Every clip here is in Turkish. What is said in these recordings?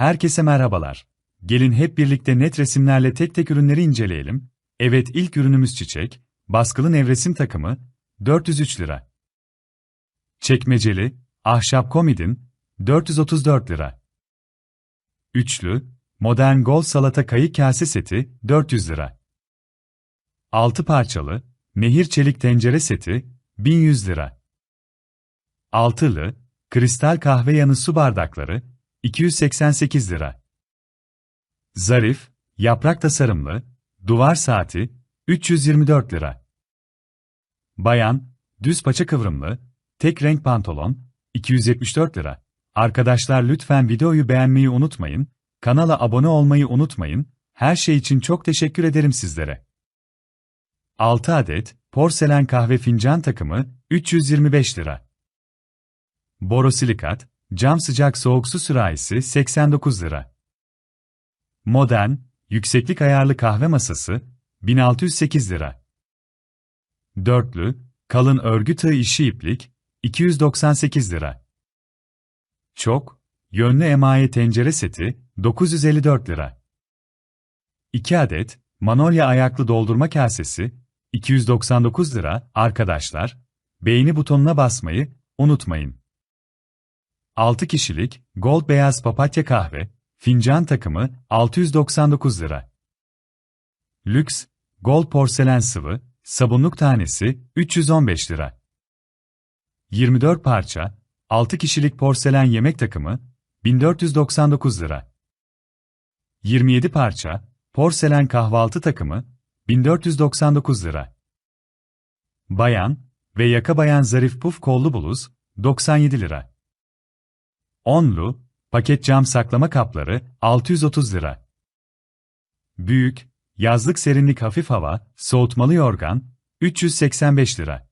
Herkese merhabalar. Gelin hep birlikte net resimlerle tek tek ürünleri inceleyelim. Evet ilk ürünümüz çiçek, baskılı nevresim takımı, 403 lira. Çekmeceli, ahşap komidin, 434 lira. Üçlü, modern gol salata kayık kase seti, 400 lira. Altı parçalı, nehir çelik tencere seti, 1100 lira. Altılı, kristal kahve yanı su bardakları, 288 lira. Zarif, yaprak tasarımlı, duvar saati, 324 lira. Bayan, düz paça kıvrımlı, tek renk pantolon, 274 lira. Arkadaşlar lütfen videoyu beğenmeyi unutmayın, kanala abone olmayı unutmayın, her şey için çok teşekkür ederim sizlere. 6 adet, porselen kahve fincan takımı, 325 lira. Borosilikat, cam sıcak soğuk su sürahisi 89 lira. Modern, yükseklik ayarlı kahve masası, 1608 lira. Dörtlü, kalın örgü tığ işi iplik, 298 lira. Çok, yönlü emaye tencere seti, 954 lira. 2 adet, manolya ayaklı doldurma kasesi, 299 lira. Arkadaşlar, beğeni butonuna basmayı unutmayın. 6 kişilik, gold beyaz papatya kahve, fincan takımı, 699 lira. Lüks, gold porselen sıvı, sabunluk tanesi, 315 lira. 24 parça, 6 kişilik porselen yemek takımı, 1499 lira. 27 parça, porselen kahvaltı takımı, 1499 lira. Bayan ve yaka bayan zarif puf kollu bluz, 97 lira. Onlu, paket cam saklama kapları, 630 lira. Büyük, yazlık serinlik hafif hava, soğutmalı yorgan, 385 lira.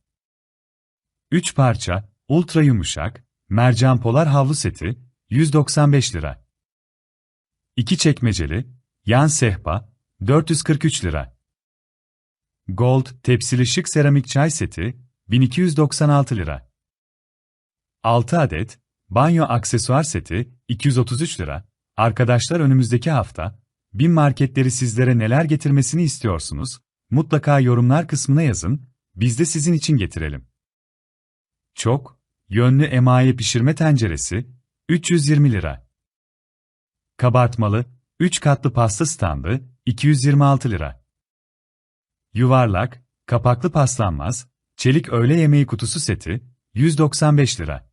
3 parça, ultra yumuşak, mercan polar havlu seti, 195 lira. 2 çekmeceli, yan sehpa, 443 lira. Gold, tepsili şık seramik çay seti, 1296 lira. 6 adet, banyo aksesuar seti, 233 lira. Arkadaşlar önümüzdeki hafta, bin marketleri sizlere neler getirmesini istiyorsunuz? Mutlaka yorumlar kısmına yazın, biz de sizin için getirelim. Çok, yönlü emaye pişirme tenceresi, 320 lira. Kabartmalı, 3 katlı pasta standı, 226 lira. Yuvarlak, kapaklı paslanmaz, çelik öğle yemeği kutusu seti, 195 lira.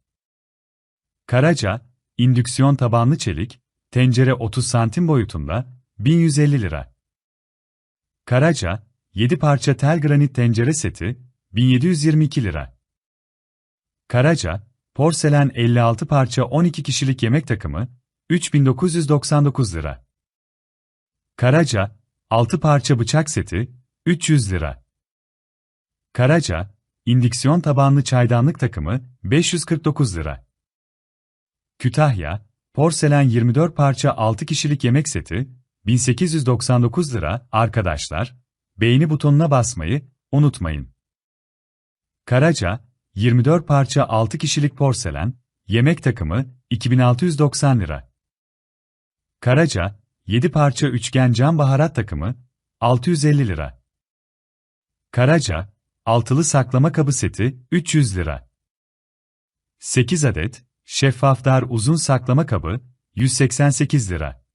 Karaca, indüksiyon tabanlı çelik, tencere 30 santim boyutunda, 1150 lira. Karaca, 7 parça tel granit tencere seti, 1722 lira. Karaca, porselen 56 parça 12 kişilik yemek takımı, 3999 lira. Karaca, 6 parça bıçak seti, 300 lira. Karaca, indüksiyon tabanlı çaydanlık takımı, 549 lira. Kütahya, porselen 24 parça 6 kişilik yemek seti, 1899 lira. Arkadaşlar, beğeni butonuna basmayı unutmayın. Karaca, 24 parça 6 kişilik porselen, yemek takımı, 2690 lira. Karaca, 7 parça üçgen cam baharat takımı, 650 lira. Karaca, altılı saklama kabı seti, 300 lira. 8 adet, şeffaf dar uzun saklama kabı, 188 lira.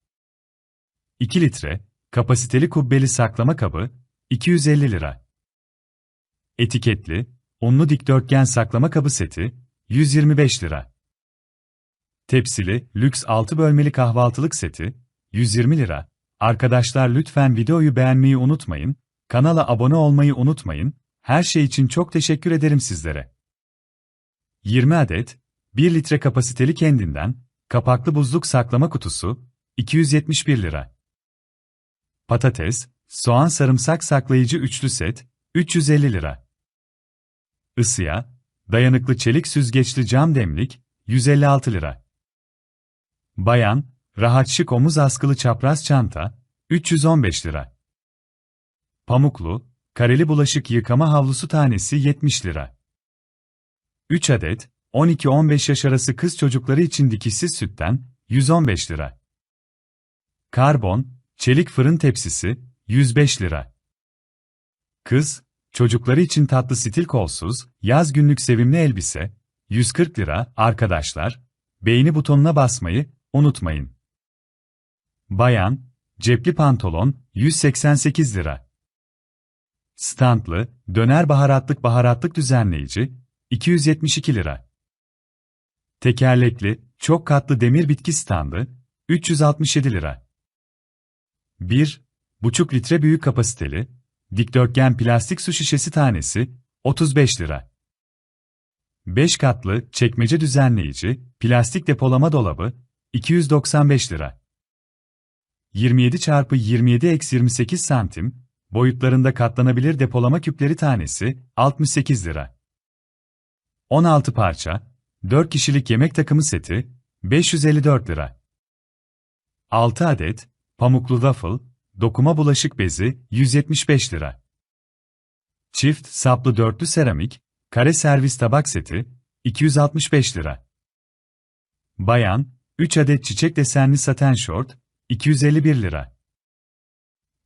2 litre, kapasiteli kubbeli saklama kabı, 250 lira. Etiketli, unlu dikdörtgen saklama kabı seti, 125 lira. Tepsili, lüks 6 bölmeli kahvaltılık seti, 120 lira. Arkadaşlar lütfen videoyu beğenmeyi unutmayın, kanala abone olmayı unutmayın, her şey için çok teşekkür ederim sizlere. 20 adet, 1 litre kapasiteli kendinden, kapaklı buzluk saklama kutusu, 271 lira. Patates, soğan sarımsak saklayıcı üçlü set, 350 lira. Isıya, dayanıklı çelik süzgeçli cam demlik, 156 lira. Bayan, rahat şık omuz askılı çapraz çanta, 315 lira. Pamuklu, kareli bulaşık yıkama havlusu tanesi 70 lira. 3 adet, 12-15 yaş arası kız çocukları için dikişsiz sütten, 115 lira. Karbon, çelik fırın tepsisi, 105 lira. Kız, çocukları için tatlı stil kolsuz, yaz günlük sevimli elbise, 140 lira. Arkadaşlar, beğeni butonuna basmayı unutmayın. Bayan, cepli pantolon, 188 lira. Standlı, döner baharatlık baharatlık düzenleyici, 272 lira. Tekerlekli, çok katlı demir bitki standı, 367 lira. 1, buçuk litre büyük kapasiteli, dikdörtgen plastik su şişesi tanesi, 35 lira. 5 katlı, çekmece düzenleyici, plastik depolama dolabı, 295 lira. 27 x 27-28 santim, boyutlarında katlanabilir depolama küpleri tanesi, 68 lira. 16 parça, 4 kişilik yemek takımı seti, 554 lira. 6 adet, pamuklu waffle, dokuma bulaşık bezi, 175 lira. Çift saplı dörtlü seramik, kare servis tabak seti, 265 lira. Bayan, 3 adet çiçek desenli saten şort, 251 lira.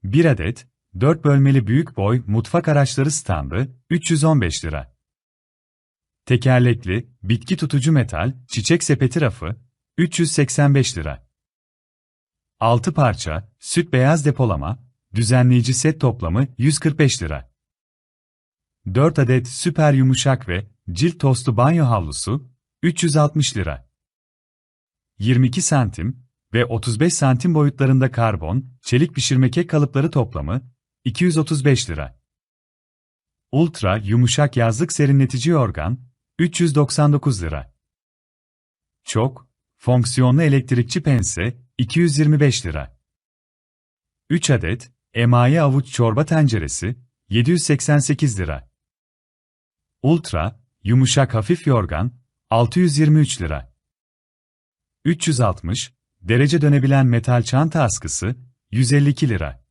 1 adet, 4 bölmeli büyük boy mutfak araçları standı, 315 lira. Tekerlekli, bitki tutucu metal, çiçek sepeti rafı, 385 lira. 6 parça, süt beyaz depolama, düzenleyici set toplamı 145 lira. 4 adet süper yumuşak ve cilt tostu banyo havlusu, 360 lira. 22 santim ve 35 santim boyutlarında karbon, çelik pişirme kek kalıpları toplamı, 235 lira. Ultra yumuşak yazlık serinletici yorgan, 399 lira. Çok, fonksiyonlu elektrikçi pense, 225 lira. 3 adet, emaye avuç çorba tenceresi, 788 lira. Ultra, yumuşak hafif yorgan, 623 lira. 360, derece dönebilen metal çanta askısı, 152 lira.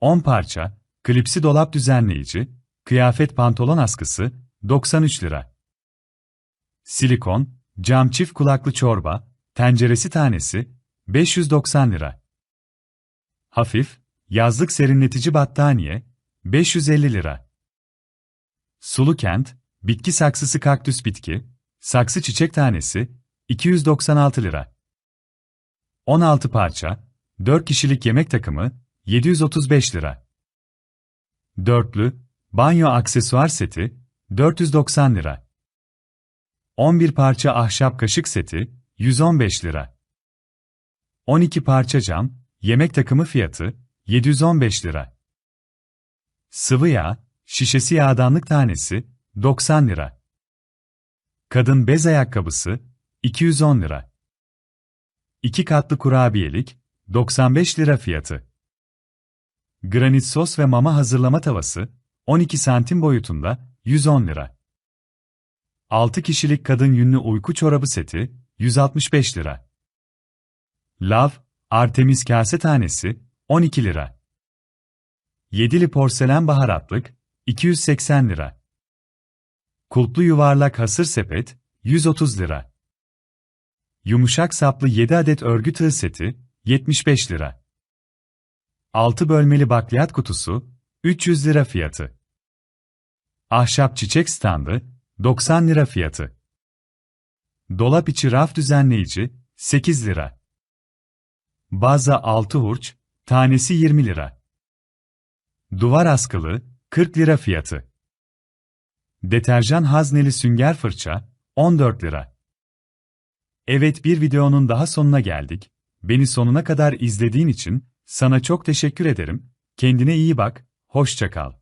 10 parça, klipsi dolap düzenleyici, kıyafet pantolon askısı, 93 lira. Silikon, cam çift kulaklı çorba, tenceresi tanesi, 590 lira. Hafif, yazlık serinletici battaniye, 550 lira. Sulu kent, bitki saksısı kaktüs bitki, saksı çiçek tanesi, 296 lira. 16 parça, 4 kişilik yemek takımı, 735 lira. Dörtlü, banyo aksesuar seti, 490 lira. 11 parça ahşap kaşık seti, 115 lira. 12 parça cam, yemek takımı fiyatı, 715 lira. Sıvı yağ, şişesi yağdanlık tanesi, 90 lira. Kadın bez ayakkabısı, 210 lira. 2 katlı kurabiyelik, 95 lira fiyatı. Granit sos ve mama hazırlama tavası, 12 santim boyutunda, 110 lira. 6 kişilik kadın yünlü uyku çorabı seti, 165 lira. Lav, Artemis kase tanesi, 12 lira. Yedili porselen baharatlık, 280 lira. Kulplu yuvarlak hasır sepet, 130 lira. Yumuşak saplı 7 adet örgü tığ seti, 75 lira. 6 bölmeli bakliyat kutusu, 300 lira fiyatı. Ahşap çiçek standı, 90 lira fiyatı. Dolap içi raf düzenleyici, 8 lira. Baza 6 hurç, tanesi 20 lira. Duvar askılı, 40 lira fiyatı. Deterjan hazneli sünger fırça, 14 lira. Evet bir videonun daha sonuna geldik. Beni sonuna kadar izlediğin için sana çok teşekkür ederim. Kendine iyi bak, hoşça kal.